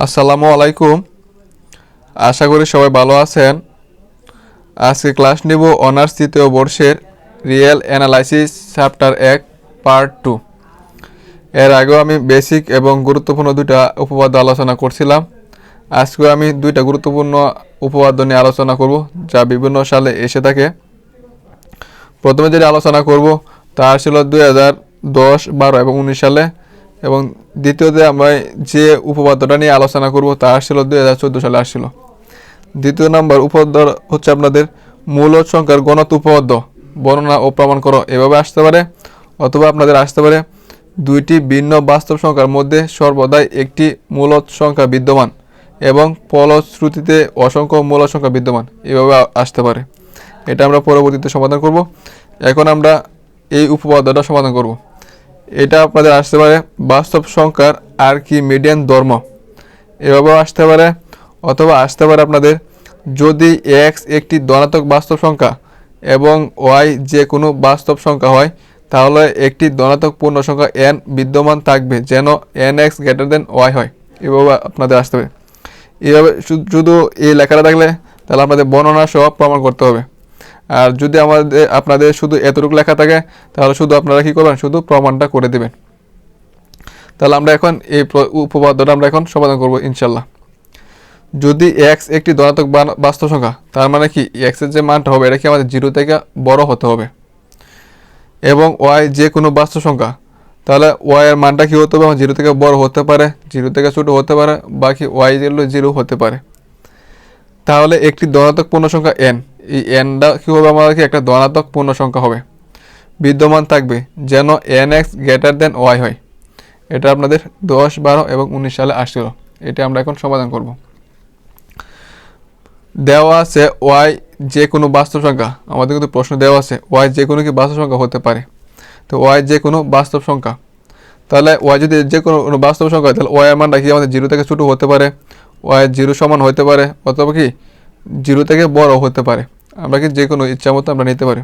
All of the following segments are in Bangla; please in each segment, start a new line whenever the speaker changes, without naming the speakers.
আসসালামু আলাইকুম। আশা করি সবাই ভালো আছেন। আজকে ক্লাস নেব অনার্স তৃতীয় বর্ষের রিয়েল অ্যানালাইসিস চ্যাপ্টার এক, পার্ট টু। এর আগেও আমি বেসিক এবং গুরুত্বপূর্ণ দুইটা উপপাদ্য আলোচনা করছিলাম। আজকেও আমি দুইটা গুরুত্বপূর্ণ উপপাদ্য নিয়ে আলোচনা করব, যা বিভিন্ন সালে এসে থাকে। প্রথমে যেটা আলোচনা করব, তা ছিল দুই হাজার দশ বারো এবং উনিশ সালে এবং দ্বিতীয়তে আমরা যে উপপাদ্যটা নিয়ে আলোচনা করব, তা আসছিল দুই হাজার চোদ্দ সালে আসছিল। দ্বিতীয় নম্বর উপপাদ্য হচ্ছে আপনাদের মূলদ সংখ্যার গণত উপপাদ্য। বর্ণনা ও প্রমাণ করো, এভাবে আসতে পারে অথবা আপনাদের আসতে পারে। দুইটি ভিন্ন বাস্তব সংখ্যার মধ্যে সর্বদাই একটি মূলদ সংখ্যা বিদ্যমান এবং ফলশ্রুতিতে অসংখ্য মূলদ সংখ্যা বিদ্যমান, এভাবে আসতে পারে। এটা আমরা পরবর্তীতে সমাধান করব। এখন আমরা এই উপপাদ্যটা সমাধান করব। এটা আপনাদের আসতে পারে বাস্তব সংখ্যার আর কি মিডিয়ান ধর্ম। এভাবেও আসতে পারে অথবা আসতে পারে আপনাদের যদি এক্স একটি ধনাত্মক বাস্তব সংখ্যা এবং ওয়াই যে কোনো বাস্তব সংখ্যা হয়, তাহলে একটি ধনাত্মক পূর্ণ সংখ্যা এন বিদ্যমান থাকবে যেন N X greater than Y হয়। এভাবে আপনাদের আসতে হবে এভাবে শুধু এই লেখাটা থাকলে তাহলে আপনাদের বর্ণনা সহ প্রমাণ করতে হবে। আর যদি আমাদের আপনাদের শুধু এতটুকু লেখা থাকে, তাহলে শুধু আপনারা কী করবেন? শুধু প্রমাণটা করে দেবেন। তাহলে আমরা এখন এই উপপাদ্যটা আমরা এখন সমাধান করব ইনশাল্লাহ যদি এক্স একটি ধনাত্মক বাস্তব সংখ্যা, তার মানে কি? এক্সের যে মানটা হবে, এটা কি আমাদের জিরো থেকে বড় হতে হবে। এবং ওয়াই যে কোনো বাস্তব সংখ্যা, তাহলে ওয়াই এর মানটা কি হতে হবে? জিরো থেকে বড় হতে পারে, জিরো থেকে ছোট হতে পারে, বাকি ওয়াই যেগুলো জিরো হতে পারে। তাহলে একটি ধনাত্মক পূর্ণ সংখ্যা এন এই এনটা কী হবে আমাদের কি একটা ধনাত্মক পূর্ণ সংখ্যা হবে? বিদ্যমান থাকবে যেন n x greater than y হয়। এটা আপনাদের দশ, বারো এবং উনিশ সালে আসছিল। এটা আমরা এখন সমাধান করব। দেওয়া আছে ওয়াই যে কোনো বাস্তব সংখ্যা। আমাদের কিন্তু প্রশ্ন দেওয়া আছে ওয়াই যে কোনো কি বাস্তব সংখ্যা হতে পারে? তো ওয়াই যে কোনো বাস্তব সংখ্যা। তাহলে ওয়াই যদি যে কোনো কোনো বাস্তব সংখ্যা হয়, তাহলে ওয়াই এর মানটা কি আমাদের জিরো থেকে ছোটো হতে পারে? ওয়াই জিরো সমান হতে পারে, অথবা কি জিরো থেকে বড় হতে পারে। আমরা কি যে কোনো ইচ্ছা মতো আমরা নিতে পারি।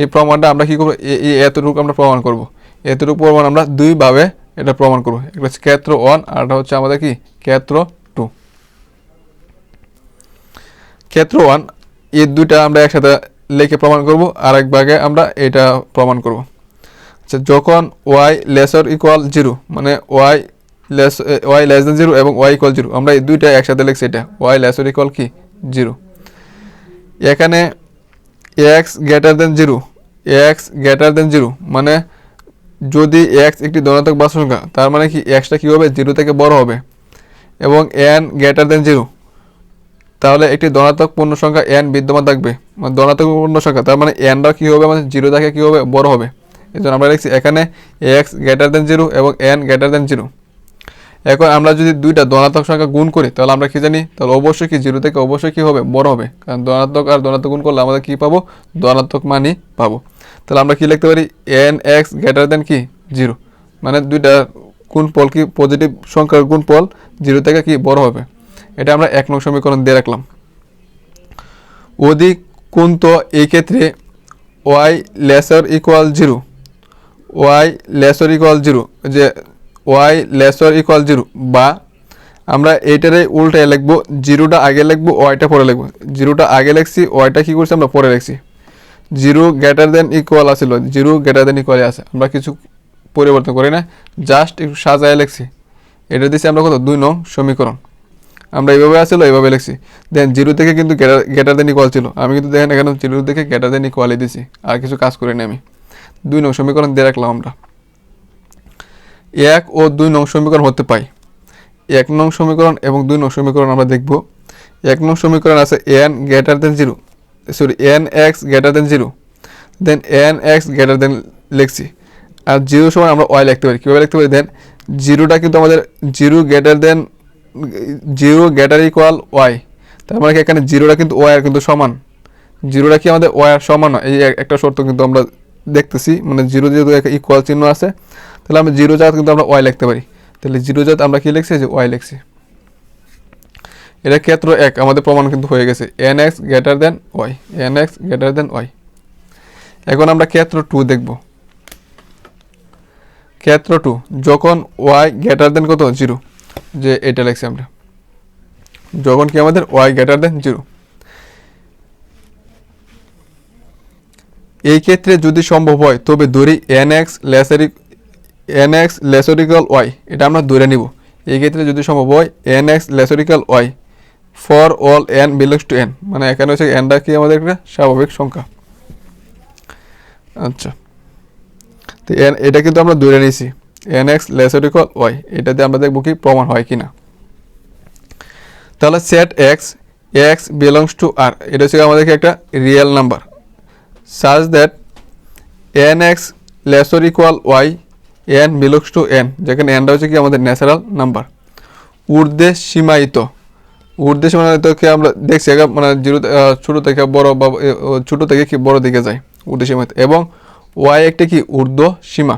এই প্রমাণটা আমরা কী করব? এই এতটুকু আমরা প্রমাণ করব। এতটুকু প্রমাণ আমরা দুইভাবে এটা প্রমাণ করব। একটা হচ্ছে ক্ষেত্র ওয়ান আর একটা হচ্ছে আমাদের কি? ক্ষেত্র টু ক্ষেত্র ওয়ান এই দুইটা আমরা একসাথে লিখে প্রমাণ করব। আর এক ভাগে আমরা এটা প্রমাণ করব। আচ্ছা যখন ওয়াই লেসর ইকুয়াল জিরো মানে y less y less than zero এবং ওয়াই ইকুয়াল জিরো আমরা এই দুইটা একসাথে লিখছি এটা। ওয়াই লেসর ইকুয়াল কি? জিরো এখানে x greater than zero x greater than zero মানে যদি এক্স একটি ধনাত্মক বাস্তব সংখ্যা তার মানে কি এক্সটা কী হবে? জিরো থেকে বড় হবে। এবং এন গ্রেটার দেন জিরো তাহলে একটি ধনাত্মক পূর্ণ সংখ্যা এন বিদ্যমান থাকবে। মানে ধনাত্মক পূর্ণ সংখ্যা তার মানে এনটা কী হবে? মানে জিরো থেকে কী হবে? বড় হবে। এই জন্য আমরা লিখছি এখানে এক্স গ্রেটার দেন জিরো এবং এন গ্রেটার দেন জিরো এখন আমরা যদি দুইটা ধনাত্মক সংখ্যা গুণ করি, তাহলে আমরা কি জানি? তাহলে অবশ্যই কি জিরো থেকে অবশ্যই কি হবে? বড় হবে। কারণ ধনাত্মক আর ধনাত্মক গুণ করলে আমাদের কি পাবো? ধনাত্মক মানই পাবো। তাহলে আমরা কি লিখতে পারি? এন এক্স গ্রেটার দেন কি? জিরো। মানে দুইটা গুণফল কি? পজিটিভ সংখ্যার গুণফল জিরো থেকে কি বড় হবে? এটা আমরা এক নং সমীকরণ দিয়ে রাখলাম। অধিক কুন্ত এই ক্ষেত্রে y lesser equal zero. Y lesser equal zero. যে ওয়াই লেসর ইকুয়াল জিরো বা আমরা এইটারে উল্টায় লিখব, জিরোটা আগে লিখব ওয়াইটা পরে লিখব। জিরোটা আগে লিখছি ওয়াইটা কী করছি আমরা পরে লিখছি। জিরো গ্রেটার দেন ইকুয়াল আছিল, জিরো গ্রেটার দেন ইকুয়াল আছে। আমরা কিছু পরিবর্তন করি না জাস্ট একটু সাজায় লিখছি। এটা দিচ্ছি আমরা কত? দুই নং সমীকরণ। আমরা এইভাবে আসলো এইভাবে লিখছি। দেন জিরো থেকে কিন্তু গ্রেটার দেন ইকুয়াল ছিল। আমি কিন্তু দেখেন এখানে জিরো থেকে গ্রেটার দেন ইকুয়ালই দিছি, আর কিছু কাজ করিনি আমি। দুই নং সমীকরণ দিয়ে রাখলাম আমরা। এক ও দুই নং সমীকরণ হতে পাই এক নং সমীকরণ এবং দুই নং সমীকরণ আমরা দেখব। এক নং সমীকরণ আছে n greater than zero sorry n x greater than zero then n x greater than লিখছি। আর জিরো সময় আমরা ওয়াই লিখতে পারি। কীভাবে লিখতে পারি? দেন জিরোটা কিন্তু আমাদের zero greater than zero greater equal y তার মানে কি এখানে জিরোটা কিন্তু ওয়াই কিন্তু সমান। জিরোটা কি আমাদের ওয়ার সমান নয়। এই একটা শর্ত কিন্তু আমরা দেখতেছি। মানে জিরো যেহেতু ইকুয়াল চিহ্ন আছে তাহলে আমরা জিরো জাত কিন্তু আমরা ওয়াই লিখতে পারি। তাহলে জিরো জাত আমরা কী লিখছি? যে ওয়াই লিখছি। এটা ক্ষেত্র এক, আমাদের প্রমাণ কিন্তু হয়ে গেছে। N x greater than y. N x greater than y. এখন আমরা ক্ষেত্র টু দেখব। ক্ষেত্র টু যখন ওয়াই গ্রেটার দেন কত? জিরো। যে এটা লিখছি আমরা। যখন কি আমাদের ওয়াই গ্রেটার দেন জিরো। এই ক্ষেত্রে যদি সম্ভব হয়, তবে ধরি n x lesser equal n x lesser equal y, এটা আমরা ধরে নিব। এই ক্ষেত্রে যদি সম্ভব হয়, n x lesser equal y, for all n belongs to n মানে এখানে হচ্ছে এনটা কি আমাদের একটা স্বাভাবিক সংখ্যা। আচ্ছা তো এন, এটা কিন্তু আমরা ধরে নিয়েছি, এন এক্স লেসরিক্যাল ওয়াই, এটাতে আমরা দেখব কি প্রমাণ হয় কি না তাহলে set x x belongs to r, এটা হচ্ছে আমাদেরকে একটা real number. that nx less or equal y n belongs to n, যেখানে nটা হচ্ছে কি আমাদের ন্যাচারাল নাম্বার ঊর্ধ্বে সীমায়িত। ঊর্ধ্বে সীমায়িতকে আমরা দেখছি মানে জিরো ছোট থেকে বড় বা ছোট থেকে কি বড় দিকে যায়, ঊর্ধ্বে সীমায়িত। এবং ওয়াই একটা কি ঊর্ধ্ব সীমা।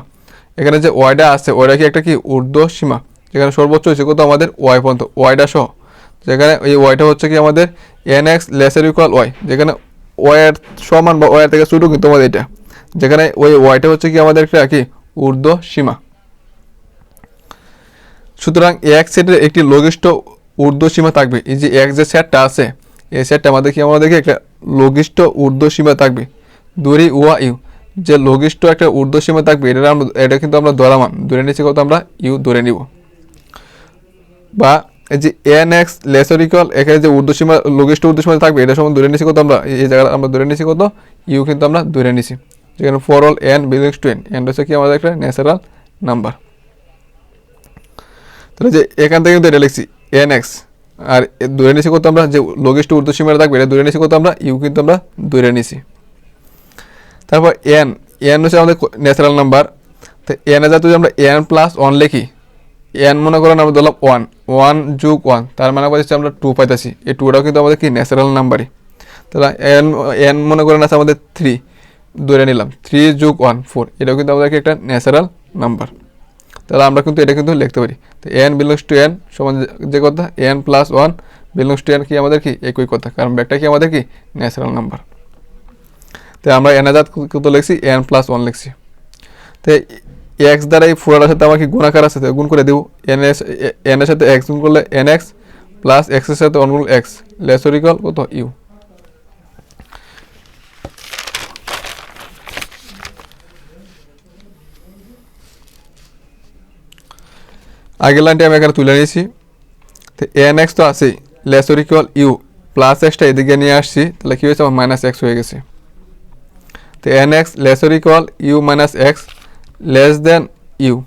এখানে যে ওয়াইটা আছে ওয়াইটা কি একটা কি ঊর্ধ্ব সীমা। যেখানে সর্বোচ্চ হচ্ছে কত আমাদের? ওয়াই পর্যন্ত। ওয়াইটা সহ। যেখানে এই ওয়াইটা হচ্ছে কি আমাদের n x lesser equal y যেখানে ওয়ার সমান বা ওয়ার থেকে ছোটো কিন্তু আমাদের এটা। যেখানে ওই ওয়াইটা হচ্ছে কি আমাদের একটা কি ঊর্ধ্ব সীমা। সুতরাং এক সেটের একটি লঘিষ্ঠ ঊর্ধ্ব সীমা থাকবে। এই যে এক যে সেটটা আছে, এই সেটটা আমাদের কি আমাদেরকে একটা লঘিষ্ঠ ঊর্ধ্ব সীমা থাকবে। দড়ি ওয়া ইউ। যে লঘিষ্ঠ একটা ঊর্ধ্ব সীমা থাকবে এটা আমরা, এটা কিন্তু আমরা ধরামান ধরে নিচ্ছি কত আমরা? ইউ ধরে নিব। বা এই যে এন এক্স লেসরিকল এখানে যে ঊর্ধ্বসীমা লঘিষ্ঠ ঊর্ধ্বসীমা থাকবে এটা সময় ধরে নিছি কত আমরা? এই জায়গায় আমরা ধরে নিছি কত? ইউ কিন্তু আমরা ধরে নিছি যেখানে for all n belongs to n n হচ্ছে কি আমাদের একটা ন্যাচারাল নাম্বার তাহলে যে এখান থেকে কিন্তু এটা লিখছি এন এক্স আর ধরে নিছি কত আমরা যে লঘিষ্ঠ ঊর্ধ্বসীমা থাকবে, এটা ধরে নিছি কত আমরা ইউ কিন্তু আমরা ধরে নিছি। তারপর এন এন হচ্ছে আমাদের ন্যাচারাল নাম্বার তো এন যাতে যদি আমরা এন প্লাস ওয়ান লিখি এন মনে করেন আমরা ধরলাম ওয়ান ওয়ান যুগ ওয়ান তার মানে পাচ্ছি আমরা টু পাইতেছি। এই টুটাও কিন্তু আমাদের কি? ন্যাচারাল নাম্বারই তাহলে এন এন মনে করেন আছে আমাদের থ্রি ধরে নিলাম থ্রি যুগ ওয়ান ফোর এটাও কিন্তু আমাদেরকে একটা ন্যাচারাল নাম্বার তাহলে আমরা কিন্তু এটা কিন্তু লিখতে পারি। তো এন বিলংস টু এন সমান যে- কথা n plus one belongs to n কি আমাদের কি? একই কথা, কারণ ব্যাগটা কি আমাদের কি? ন্যাচারাল নাম্বার তো আমরা এন হাজার কত লিখছি? এন প্লাস ওয়ান লিখছি। তো এক্স দ্বারা এই ফোরাটার সাথে আমার কি গুণাকার আছে? গুণ করে দেবো। এন এস এন এর সাথে এক্স গুণ করলে এন এক্স প্লাস এক্সের সাথে অনুগুণ এক্স লেসরিকল কত? ইউ আগের লাইনটি আমি এখানে তুলে নিয়েছি। তো এন এক্স তো আছেই। লেসরিকল ইউ প্লাস এক্সটা এদিকে নিয়ে আসছি তাহলে কী হয়েছে? আমার মাইনাস এক্স হয়ে গেছে। তো n x lesser equal u minus x less than u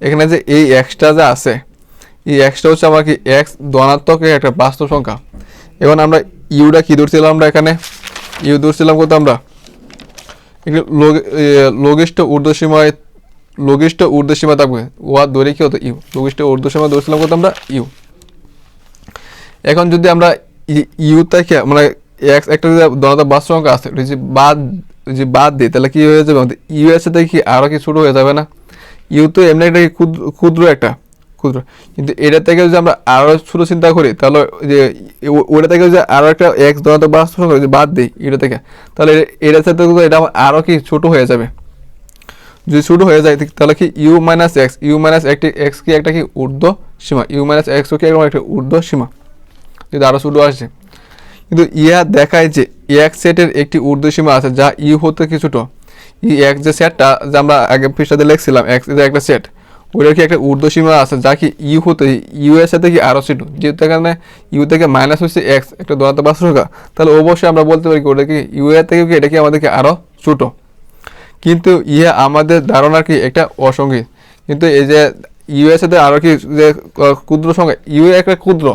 এখানে যে এই এক্সটা যা আছে এই এক্সটা হচ্ছে আমার কি এক্স ধনাত্মক একটা বাস্তব সংখ্যা। এখন আমরা ইউটা কী ধরছিলাম আমরা এখানে? ইউ ধরছিলাম কত আমরা? একটু লঘি- এ, লঘিষ্ঠ ঊর্ধ্বসীমায় লঘিষ্ঠ ঊর্ধ্বসীমা থাকবে। ওয়া ধরে কি হতো? ইউ। লঘিষ্ঠ ঊর্ধ্বসীমা ধরছিলাম কত আমরা? ইউ। এখন যদি আমরা ইউ থেকে মানে এক্স, একটা যদি ধনাত্মক বাস্তব সংখ্যা আছে যদি বাদ যদি বাদ দিই, তাহলে কী হয়ে যাবে? আমাদের ইউ এর সাথে কি আরও কি ছোটো হয়ে যাবে না? ইউ তো এমনি একটা ক্ষুদ্র ক্ষুদ্র একটা, ক্ষুদ্র। কিন্তু এটা থেকে যদি আমরা আরও ছোটো চিন্তা করি, তাহলে যে ওটা থেকে যদি আরও একটা এক্স ধনাত্মক বাস্তব সংখ্যা যদি বাদ দিই, এটা থেকে, তাহলে এটার সাথে এটা আরও কি ছোটো হয়ে যাবে? যদি শুরু হয়ে যায় তাহলে কি u minus x u minus একটি এক্স কি একটা কি ঊর্ধ্ব সীমা ইউ মাইনাস এক্সও কি একটা ঊর্ধ্ব সীমা? যদি আরও ছোটো আসে। কিন্তু ইয়া দেখায় যে এক সেটের একটি ঊর্ধ্ব সীমা আছে, যা ইউ হতে কি ছোটো ই এক যে সেটটা যা আমরা আগে পৃষ্ঠাতে লিখছিলাম এক্স যে একটা সেট ওইটার কি একটা ঊর্ধ্ব সীমা আছে, যা কি ইউ হতে ইউ এর সাথে কি আরও ছোটো যেহেতু এখানে ইউ থেকে মাইনাস হচ্ছে এক্স একটা দোয়াতে টাকা তাহলে অবশ্যই আমরা বলতে পারি কি, ওটা কি ইউ এর থেকে কি, এটা কি আমাদেরকে আরও ছোটো কিন্তু ইহা আমাদের ধারণার কি একটা অসঙ্গীত? কিন্তু এই যে ইউ এর সাথে আরও কি যে ক্ষুদ্র সংখ্যা, ইউ একটা ক্ষুদ্র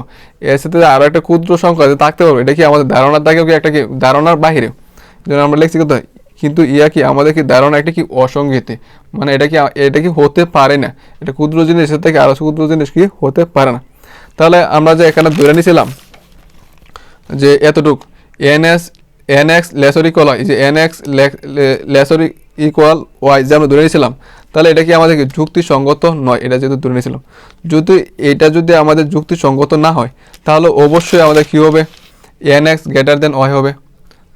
সাথে আরও একটা ক্ষুদ্র সংখ্যা যে থাকতে পারবে। এটা কি আমাদের ধারণার থাকেও কি একটা কি ধারণার বাহিরে যেন আমরা লিখছি কত কিন্তু ইয়া কি আমাদের কি ধারণা একটা কি অসঙ্গীতে? মানে এটা কি এটা কি হতে পারে না? এটা ক্ষুদ্র জিনিস থেকে আরও ক্ষুদ্র জিনিস কি হতে পারে না? তাহলে আমরা যে এখানে ধরে নিয়েছিলাম যে এতটুক, n s, n x lesser equal হয় যে n x lesser equal y যে আমরা ধরে নিয়েছিলাম, তাহলে এটা কি আমাদের যুক্তিসঙ্গত নয়? এটা যেহেতু ধরে নিয়েছিলাম। যদি এটা যদি আমাদের যুক্তিসঙ্গত না হয়, তাহলে অবশ্যই আমাদের কী হবে? N x greater than y হবে।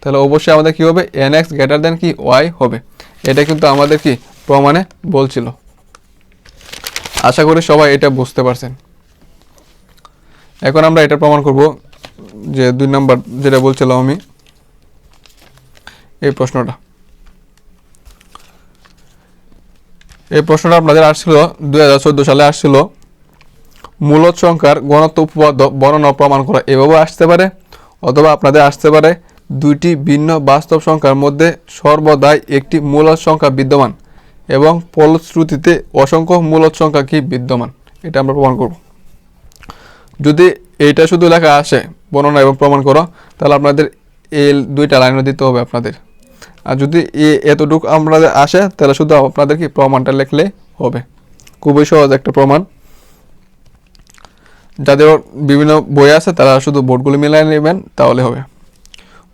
তাহলে অবশ্যই আমাদের কী হবে? এন এক্স গ্রেটার দেন কি? ওয়াই হবে। এটা কিন্তু আমাদের কি? প্রমাণে বলছিল। আশা করি সবাই এটা বুঝতে পারছেন। এখন আমরা এটা প্রমাণ করব যে দুই নাম্বার যেটা বলছিলাম আমি, এই প্রশ্নটা। এই প্রশ্নটা আপনাদের আসছিল দুই হাজার চোদ্দ সালে আসছিল। মূলত সংখ্যার ঘনত্ব, উপপাদ্য, বর্ণনা প্রমাণ করা এভাবে আসতে পারে অথবা আপনাদের আসতে পারে দুইটি ভিন্ন বাস্তব সংখ্যার মধ্যে সর্বদাই একটি মূলত সংখ্যা বিদ্যমান এবং ফলশ্রুতিতে অসংখ্য মূলত সংখ্যা কি বিদ্যমান, এটা আমরা প্রমাণ করব। যদি এইটা শুধু লেখা আসে বর্ণনা এবং প্রমাণ করো, তাহলে আপনাদের এই দুইটা লাইনও দিতে হবে আপনাদের। আর যদি এতটুকু আপনাদের আসে, তাহলে শুধু আপনাদের কি প্রমাণটা লিখলে হবে। খুবই সহজ একটা প্রমাণ। যাদের বিভিন্ন বই আছে, তারা শুধু বোর্ডগুলো মিলিয়ে নেবেন, তাহলে হবে।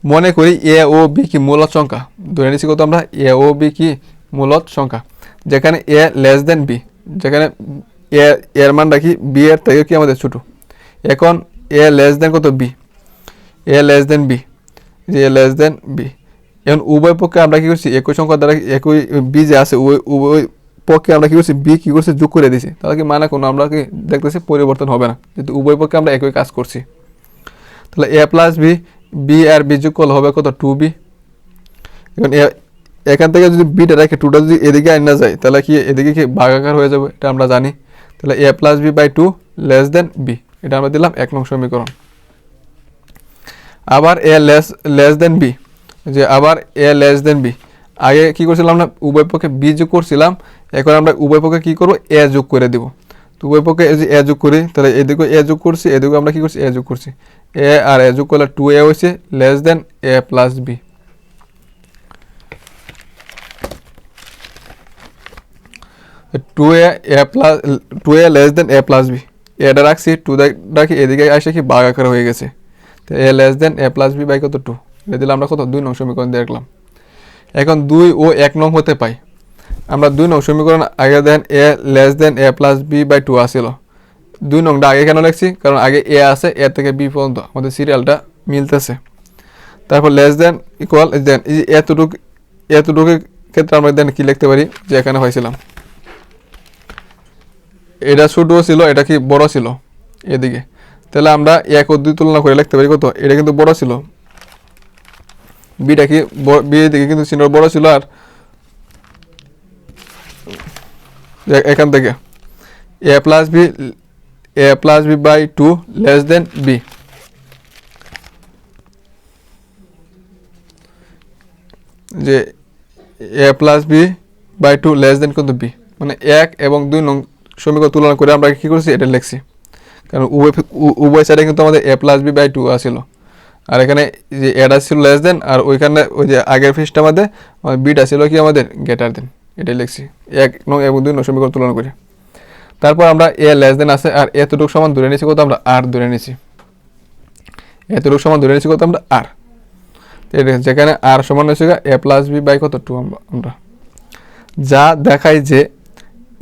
মনে করি এ ও বি কি মূলত সংখ্যা। ধরে নিচ্ছি কত আমরা? এ ও বি কি মূলত সংখ্যা। যেখানে এ লেস দেন বি যেখানে এ এর মান রাখি বি এর থেকে কি আমাদের ছোটো। এখন এ লেস দেন কত b a less than b যে এ লেস দেন বি এখন উভয় পক্ষে আমরা কি করছি? একই সংখ্যা দ্বারা একই বি যে আছে, উভয় উভয় পক্ষে আমরা কি করছি? বি কি করছি? যোগ করে দিছি। তাহলে কি মানে কোনো? আমরা কি দেখতেছি পরিবর্তন হবে না। যেহেতু উভয় পক্ষে আমরা একই কাজ করছি। তাহলে এ প্লাস বি বি আর বি যোগ করলে হবে কত? টু বি এখন এখান থেকে যদি বিটা রেখে টুটা যদি এদিকে আনা যায়, তাহলে কি এদিকে কি ভাগাকার হয়ে যাবে? এটা আমরা জানি। তাহলে a plus b by two less than b এটা আমরা দিলাম এক নং সমীকরণ। আবার a less less than b যে আবার এ লেস দেন বি আগে কি করছিলাম না, উভয় পক্ষে বি যোগ করছিলাম, এখন আমরা উভয় পক্ষে কি করব? এ যোগ করে দিব। তো উভয় পক্ষে যে এ যোগ করি, তাহলে এদিকে এ যোগ করছি, এদিকে আমরা কি করছি? এ যোগ করছি। এ আর এ যোগ করলে টু এ হয়েছে less than a plus b two a a plus two a less than a plus b এটা রাখছি টু রাখি, এদিকে আসে কি বাঘ আকার হয়ে গেছে। তো a less than a plus b by কত টু দিলে আমরা কত? দুই নং সমীকরণ দিয়ে রাখলাম। এখন দুই ও এক নং হতে পাই। আমরা দুই নং সমীকরণ আগে than a less than a plus b by two আসিল। দুই নংটা আগে কেন লিখছি? কারণ আগে এ আছে, এ থেকে বি পর্যন্ত আমাদের সিরিয়ালটা মিলতেছে। তারপর লেস দেন ইকুয়াল দেন এতটুকু এতটুকু ক্ষেত্রে আমরা দেন কি লিখতে পারি? যে এখানে হয়েছিলাম। এটা ছোট ছিল, এটা কি বড় ছিল? এদিকে। তাহলে আমরা এক ও দুই তুলনা করে লিখতে পারি কত? এটা কিন্তু বড় ছিল। বিটা কি ব- দিকে কিন্তু চিহ্ন বড় ছিল আর? এখান থেকে। A plus b a plus b by two less than b যে a plus b by two less than কিন্তু বি মানে এক এবং দুই নং সমীকরণ তুলনা করে আমরা কি করছি? এটা লিখছি। কারণ উভয় উভয় সাইডে কিন্তু আমাদের a plus b by two আসছিল আর এখানে যে এটা ছিল লেস দেন আর ওইখানে ওই যে আগের ফিসটা আমাদের বিটা ছিল কি আমাদের? গেটার দেন এটাই লিখছি। এক নং এবং দুই নং তুলনা করে। তারপর আমরা এ লেস দেন আছে, আর এতটুকু সমান ধরে নিয়েছি কত আমরা? আর ধরে নিয়েছি। এতটুকু সমান ধরে নিয়েছি কত আমরা? আর যেখানে আর সমান হয়েছে এ প্লাস বি বাই কত? টু আমরা যা দেখায় যে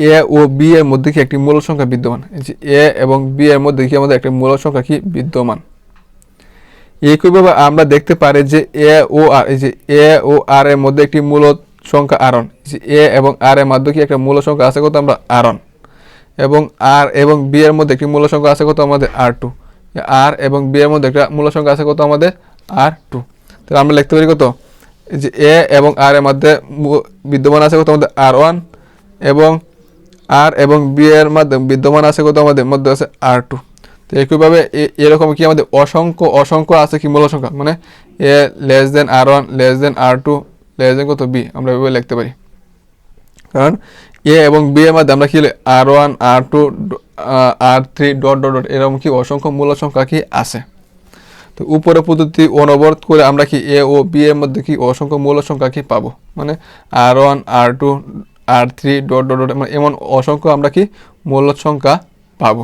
এ ও বি এর মধ্যে কি একটি মূল সংখ্যা বিদ্যমান? এ এবং বি এর মধ্যে কি আমাদের একটি মূল সংখ্যা কি বিদ্যমান? একইভাবে আমরা দেখতে পারি যে এ ও আর, এই যে এ ও আর এর মধ্যে একটি মূল সংখ্যা আরন। যে এ এবং আর এর মধ্যে কি একটা মূল সংখ্যা আছে কত? আমরা আরন। এবং আর এবং বি এর মধ্যে একটি মূল সংখ্যা আছে কত? আমাদের আর টু। আর এবং বি এর মধ্যে একটা মূল সংখ্যা আছে কত? আমাদের আর টু। তাহলে আমরা লিখতে পারি কত? যে এ এবং আর এর মধ্যে বিদ্যমান আছে কত? আমাদের আর ওয়ান। এবং আর এবং বি এর মধ্যে বিদ্যমান আছে কত? আমাদের মধ্যে আছে আর টু। তো একইভাবে এরকম কি আমাদের অসংখ্য অসংখ্য আছে কি মূল সংখ্যা? মানে a less than r one less than r two less than কত বি আমরা এভাবে লিখতে পারি। কারণ এ এবং বি এর মধ্যে আমরা কি r one r two r three dot dot dot এরকম কি অসংখ্য মূল সংখ্যা কি আছে? তো উপরে পদ্ধতি অনবরত করে আমরা কি এ ও বি এর মধ্যে কি অসংখ্য মূল সংখ্যা কি পাবো? মানে r one r two r three dot dot dot মানে এমন অসংখ্য আমরা কি মূল সংখ্যা পাবো।